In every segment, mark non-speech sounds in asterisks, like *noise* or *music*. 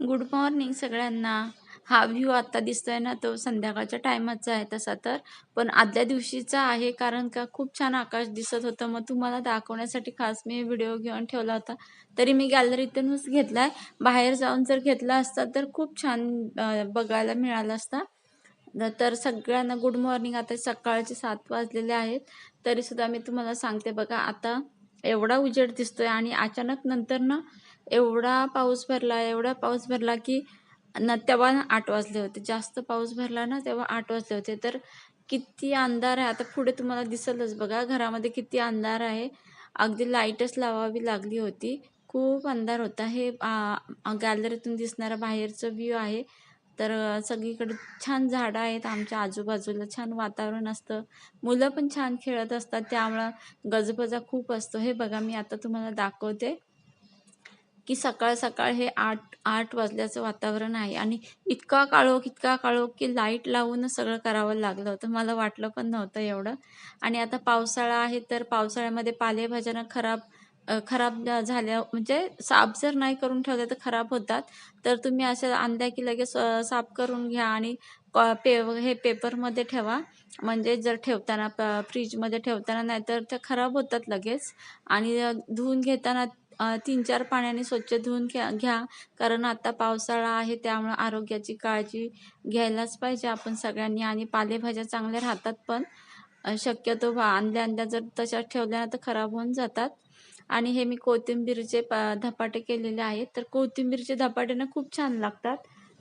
Good morning सगळ्यांना. हा view आता दिसतोय ना तो संध्याकाळच्या टायमाचा आहे तसा तर. पण आदल्या दिवशीचा आहे कारण का खूप छान आकाश दिसत होतं. मग तुम्हाला दाखवण्यासाठी खास मी व्हिडिओ घेऊन ठेवला होता. तरी मी गॅलरीतूनच घेतलाय. बाहेर जाऊन जर घेतला असता तर खूप छान बघायला मिळाला असता. न- तर सगळ्यांना गुड मॉर्निंग आता सकाळचे सात वाजलेले आहेत. तरीसुद्धा मी तुम्हाला सांगते बघा आता एवढा उजेड दिसतोय आणि अचानक नंतर ना एवढा पाऊस भरला एवढा पाऊस भरला की न तेव्हा आठ वाजले होते. जास्त पाऊस भरला ना तेव्हा आठ वाजले होते. तर किती अंधार आहे. आता पुढे तुम्हाला दिसलच बघा घरामध्ये किती अंधार आहे. अगदी लाईटच लावावी लागली होती. खूप अंधार होता. हे गॅलरीतून दिसणारा बाहेरचं व्ह्यू आहे. तर सगळीकडे छान झाडं आहेत. आमच्या आजूबाजूला छान वातावरण असतं. मुलं पण छान खेळत असतात. त्यामुळं गजबजा खूप असतो. हे बघा मी आता तुम्हाला दाखवते की सकाळ सकाळ हे आठ आठ वाजल्याचं वातावरण आहे. आणि इतका काळोख इतका काळोख की लाइट लावूनच सगळं करावं लागलं होतं. मला वाटलं पण नव्हतं एवढं. आणि आता पावसाळा आहे तर पावसाळ्यामध्ये पालेभाज्यांना खराब अ, खराब झाल्या म्हणजे साफ जर नाही करून ठेवल्या तर खराब होतात. तर तुम्ही अशा आणल्या की लगेच अ, साफ करून घ्या आणि क- पे हे पेपरमध्ये ठेवा. म्हणजे जर ठेवताना प- फ्रीजमध्ये ठेवताना नाही तर त्या खराब होतात लगेच. आणि अ, धुवून घेताना अ, तीन चार पाण्याने स्वच्छ धुवून घ्या घ्या. कारण आता पावसाळा आहे त्यामुळे आरोग्याची काळजी घ्यायलाच पाहिजे आपण सगळ्यांनी. आणि पालेभाज्या चांगल्या राहतात पण. अ, शक्यतो आणल्या आणल्या जर तशाच ठेवल्या ना तर खराब होऊन जातात. आणि हे मी कोथिंबीरचे प- धपाटे केलेले आहेत. तर कोथिंबीरचे धपाटे ना खूप छान लागतात.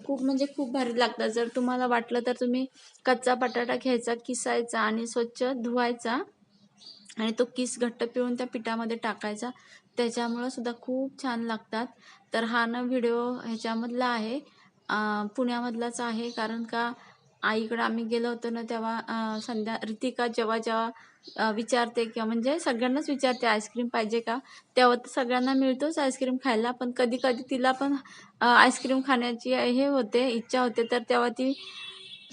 खूप म्हणजे खूप भारी लागतात. जर तुम्हाला वाटलं तर तुम्ही कच्चा बटाटा घ्यायचा किसायचा आणि स्वच्छ धुवायचा. आणि तो किस घट्ट पिळून त्या पिठामध्ये टाकायचा. त्याच्यामुळं सुद्धा खूप छान लागतात. तर हा ना व्हिडिओ ह्याच्यामधला आहे. पुण्यामधलाच आहे. कारण का आईकडं आम्ही गेलो होतो ना तेव्हा संध्या रितिका जेव्हा जेव्हा विचारते किंवा म्हणजे सगळ्यांनाच विचारते आईस्क्रीम पाहिजे का? तेव्हा तर सगळ्यांना मिळतोच आईस्क्रीम खायला पण कधी कधी तिला पण आईस्क्रीम खाण्याची हे होते इच्छा होते. तर तेव्हा ती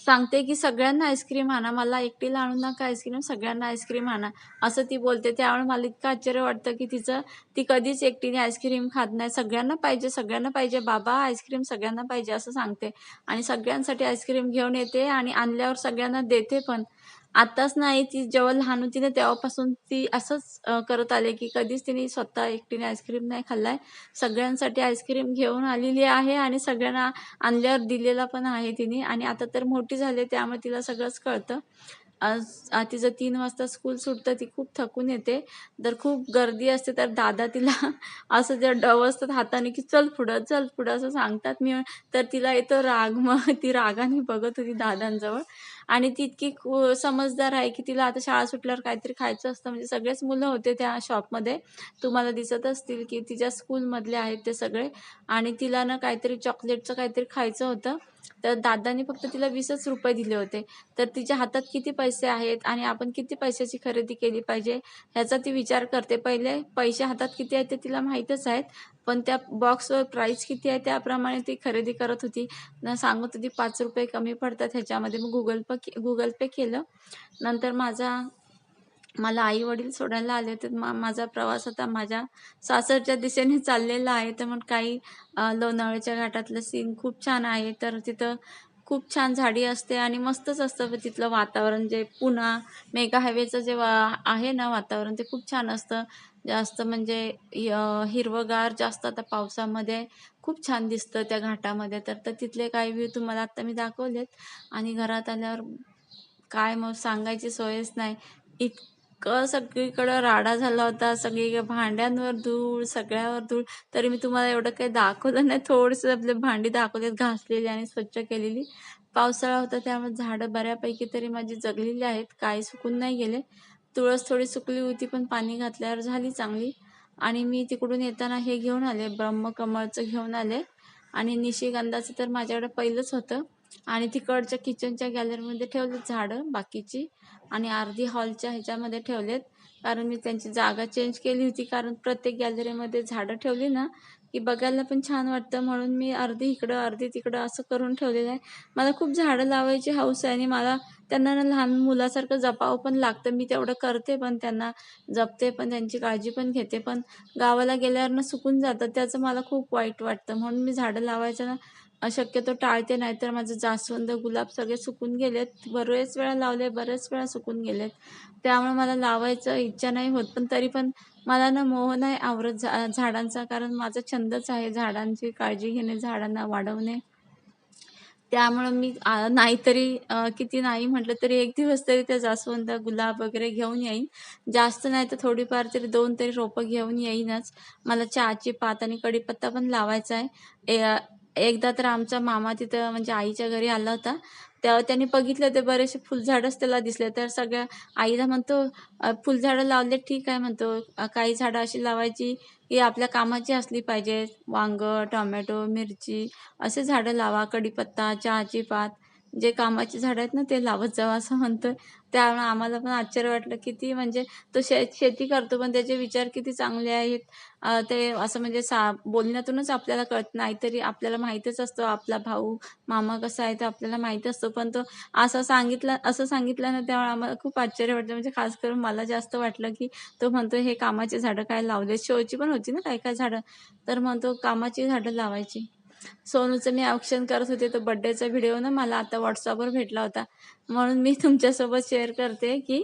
सांगते की सगळ्यांना आईस्क्रीम आणा मला एकटीला आणू नका आईस्क्रीम सगळ्यांना आईस्क्रीम आणा असं ती बोलते. त्यामुळे मला इतकं आश्चर्य वाटतं की तिचं ती कधीच एकटीने आईस्क्रीम खात नाही. सगळ्यांना पाहिजे सगळ्यांना पाहिजे. बाबा आईस्क्रीम सगळ्यांना पाहिजे असं सांगते. आणि सगळ्यांसाठी आईस्क्रीम घेऊन येते आणि आणल्यावर सगळ्यांना देते पण. आताच नाही ती जेव्हा लहान होती ना तेव्हापासून ती असंच करत आले की कधीच तिने स्वतः एकटीने आईस्क्रीम नाही खाल्लाय. सगळ्यांसाठी आईस्क्रीम घेऊन आलेली आहे आणि सगळ्यांना आणल्यावर दिलेला पण आहे तिने. आणि आता तर मोठी झाली त्यामुळे तिला सगळंच कळतं. आज आ, तिचं तीन वाजता स्कूल सुटतं ती खूप थकून येते. तर खूप गर्दी असते तर दादा तिला *laughs* असं जर डवसतात हाताने की चल पुढं चल पुढं असं सांगतात. मी तर तिला येतो राग *laughs* मग ती रागाने बघत होती दादांजवळ. आणि ती इतकी समजदार आहे की तिला आता शाळा सुटल्यावर काहीतरी खायचं असतं. म्हणजे सगळेच मुलं होते त्या शॉपमध्ये तुम्हाला दिसत असतील की तिच्या स्कूलमधले आहेत ते सगळे. आणि तिला ना काहीतरी चॉकलेटचं काहीतरी खायचं होतं. तर दादानी फक्त तिला वीसच रुपये दिले होते. तर तिच्या हातात किती पैसे आहेत आणि आपण किती पैशाची खरेदी केली पाहिजे ह्याचा ती विचार करते. पहिले पैसे हातात किती आहेत ते तिला माहीतच आहेत पण त्या बॉक्सवर प्राईस किती आहे त्याप्रमाणे ती खरेदी करत होती. न सांगत होती पाच रुपये कमी पडतात ह्याच्यामध्ये. मग गुगल पे गुगल पे केलं. नंतर माझा मला आई वडील सोडायला आले होते. मा माझा प्रवास आता माझ्या सासरच्या दिशेने चाललेला आहे. तर मग काही लोणावळ्याच्या घाटातलं सीन खूप छान आहे. तर तिथं खूप छान झाडी असते आणि मस्तच असतं. तिथलं वातावरण जे पुणा मेगा हायवेचं जे वा आहे ना वातावरण ते खूप छान असतं. जास्त म्हणजे हिरवगार हिरवंगार जास्त आता पावसामध्ये खूप छान दिसतं त्या घाटामध्ये. तर तर तिथले काही व्ह्यू तुम्हाला आत्ता मी दाखवलेत. आणि घरात आल्यावर काय मग सांगायची सोयच नाही. इतकं सगळीकडं राडा झाला होता सगळी भांड्यांवर धूळ सगळ्यावर धूळ. तरी मी तुम्हाला एवढं काही दाखवलं नाही थोडंसं आपले भांडी दाखवलेत घासलेली आणि स्वच्छ केलेली. पावसाळा होता त्यामुळे झाडं बऱ्यापैकी तरी माझी जगलेली आहेत काही सुकून नाही गेले. तुळस थोडी सुकली होती पण पाणी घातल्यावर झाली चांगली. आणि मी तिकडून येताना हे घेऊन आले ब्रह्मकमळचं घेऊन आले. आणि निशिगंधाचं तर माझ्याकडे पहिलंच होतं. आणि तिकडच्या किचनच्या गॅलरीमध्ये ठेवलेत झाडं बाकीची आणि अर्धी हॉलच्या ह्याच्यामध्ये ठेवलेत. कारण मी त्यांची जागा चेंज केली होती कारण प्रत्येक गॅलरीमध्ये झाडं ठेवली ना की बघायला पण छान वाटतं. म्हणून मी अर्धी इकडं अर्धी तिकडं असं करून ठेवलेलं आहे. मला खूप झाडं लावायची हौस आहे आणि मला त्यांना ना लहान मुलासारखं जपावं पण लागतं. मी तेवढं करते पण त्यांना जपते पण त्यांची काळजी पण घेते पण. गावाला गेल्यावर ना सुकून जातं. त्याचं मला खूप वाईट वाटतं. म्हणून मी झाडं लावायचं ना शक्यतो टाळते नाहीतर माझं जास्वंद गुलाब सगळे सुकून गेलेत. बरेच वेळा लावले बरेच वेळा सुकून गेलेत. त्यामुळे मला लावायचं इच्छा नाही होत पण तरी पण मला ना मोह नाही आवरत झा झाडांचा कारण माझा छंदच आहे झाडांची काळजी घेणे झाडांना वाढवणे. त्यामुळं मी नाहीतरी किती नाही म्हटलं तरी एक दिवस तरी त्या जास्वंद गुलाब वगैरे घेऊन येईन. जास्त नाही तर थोडीफार तरी दोन तरी रोपं घेऊन येईनच. मला चहाची पात आणि कढीपत्ता पण लावायचा आहे. एकदा तर आमचा मामा तिथं म्हणजे आईच्या घरी आला होता. तेव्हा त्यांनी बघितलं ते बरेचसे फुलझाडच त्याला दिसले. तर सगळ्या आईला म्हणतो फुलझाडं लावले ठीक आहे म्हणतो. काही झाडं अशी लावायची की आपल्या कामाची असली पाहिजे. वांग टोमॅटो मिरची असे झाडं लावा. कढीपत्ता चहाची पात जे कामाची झाडं आहेत ना ते लावत जावं असं म्हणतो त्यामुळे आम्हाला पण आश्चर्य वाटलं किती म्हणजे तो शे शेती करतो पण त्याचे विचार किती चांगले आहेत. ते असं म्हणजे सा बोलण्यातूनच आपल्याला कळत. नाही तरी आपल्याला माहीतच असतो आपला भाऊ मामा कसा आहे ते आपल्याला माहीत असतो. पण तो असं सांगितलं असं सांगितलं ना त्यामुळे आम्हाला खूप आश्चर्य वाटलं. म्हणजे खास करून मला जास्त वाटलं की तो म्हणतो हे कामाची झाडं काय लावले शोची पण होती ना काय काय झाडं? तर म्हणतो कामाची झाडं लावायची. सोनूचं मी औक्षण करत होते तर बड्डेचा व्हिडिओ ना मला आता व्हॉट्सअपवर भेटला होता. म्हणून मी तुमच्यासोबत शेअर करते की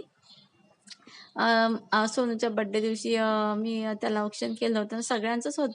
सोनूच्या बड्डे दिवशी मी त्याला औक्षण केलं होतं. सगळ्यांचंच होतं.